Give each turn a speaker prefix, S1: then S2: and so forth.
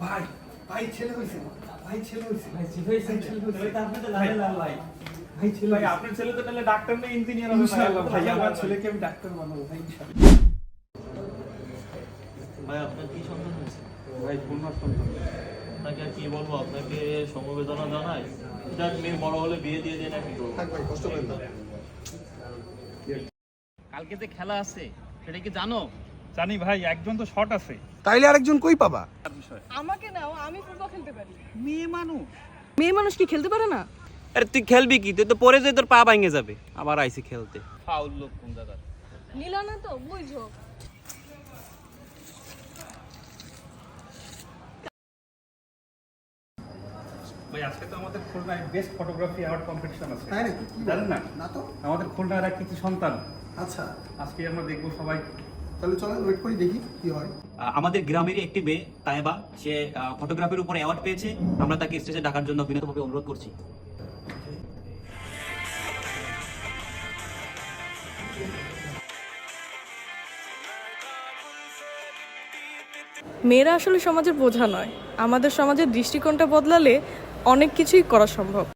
S1: ভাই ভাই ছেলে হয়েছে ভাই ছেলে হয়েছে
S2: ভাই ছেলে হয়েছে, ছেলে হয়েছে। আপনি তো লালে লাল ভাই।
S1: ভাই ছেলে
S2: ভাই। আপনার ছেলে তো তাহলে ডাক্তার না ইঞ্জিনিয়ার হবে ভাই।
S1: ইনশাআল্লাহ ভাই আমার ছেলেকে আমি ডাক্তার বানাবো ভাই ইনশাআল্লাহ।
S3: ভাই আপনার কি সন্তান হয়েছে?
S2: ভাই পূর্ণ সন্তান।
S3: আপনাকে আর কি বলব? আপনাকে সমবেদনা জানাই। যাক মেয়ে বড় হলে বিয়ে দিয়ে দেয় নাকি করব।
S1: থাক ভাই কষ্ট করেন না।
S4: কালকে যে খেলা আছে সেটা কি জানো?
S2: জানি ভাই একজন তো শর্ট আছে।
S1: তাইলে আরেকজন কই পাবা?
S5: আমাকে নাও আমি ফুটবল খেলতে পারি।
S2: মেয়ে মানুষ।
S5: মেয়ে মানুষ কি খেলতে পারে না?
S6: আরে তুই খেলবি কি? তুই তো পরে যে তোর পা ভাঙে যাবে। আবার আইসি খেলতে।
S4: ফাউল লোক কোন জায়গার
S5: নিলা না তো বুঝো
S2: ভাই আজকে তো আমাদের খুলনায় বেস্ট ফটোগ্রাফি অ্যাওয়ার্ড কম্পিটিশন আছে।
S1: তাই নাকি?
S2: জানেন না?
S1: না তো।
S2: আমাদের খুলনার এক কিছু সন্তান।
S1: আচ্ছা।
S2: আজকে আমরা দেখব সবাই
S1: তাহলে চলেন ওয়েট করি দেখি কি হয়।
S6: আহ, আমাদের গ্রামেরই একটি মেয়ে তাইবা সে ফটোগ্রাফির উপরে অ্যাওয়ার্ড পেয়েছে। আমরা তাকে স্টেজে ডাকার জন্য বিনীতভাবে অনুরোধ করছি।
S5: মেয়েরা আসলে সমাজের বোঝা নয়। আমাদের সমাজের দৃষ্টিকোণটা বদলালে অনেক কিছুই করা সম্ভব।